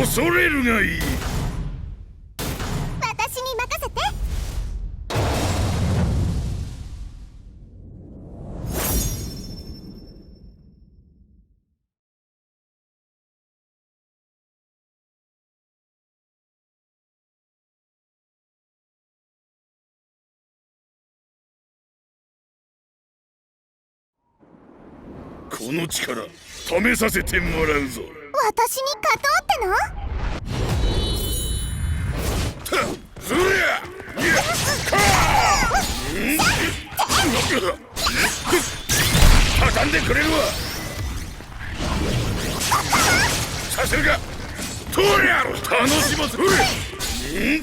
恐れるがいい。私に任せて。この力試させてもらうぞ私に勝とうっての？たそりゃいやかー畳んでくれるわ。させるか。とりゃ楽しませる。うんいや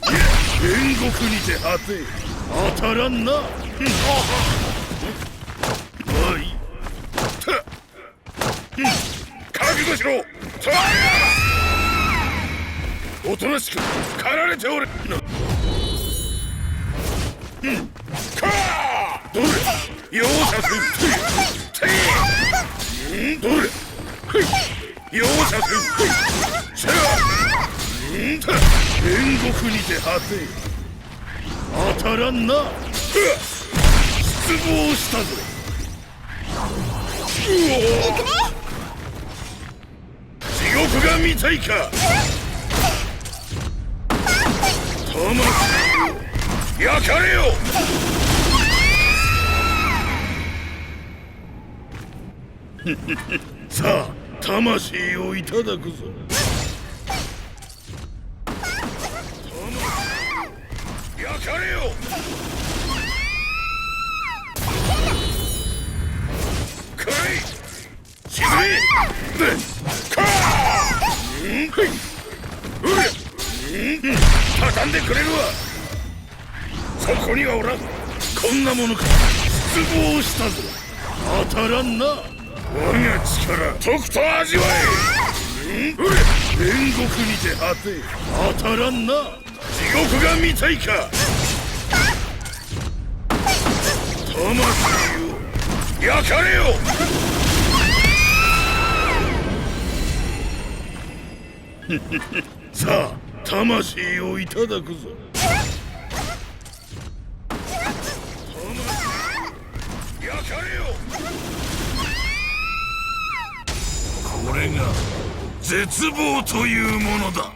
煉獄にて果て。当たらんな。まあい。い覚悟しろ。おとなしく狩られておれなうん。かあどれ？容赦するていうんどれ？はい。容赦するせやうん。た煉獄にて果て。当たらんな。ふっ失望したぞ。が見たいか？魂よ焼かれよ！さあ魂をいただくぞ。魂焼かれよ！来い！沈め！畳んでくれるわそこにはおらんこんなものか失望したぞ。当たらんな我が力とくと味わえうん。うれ煉獄にて果て当たらんな地獄が見たいか魂よ焼かれよ。さあ魂をいただくぞ。焼かれよ。これが絶望というものだ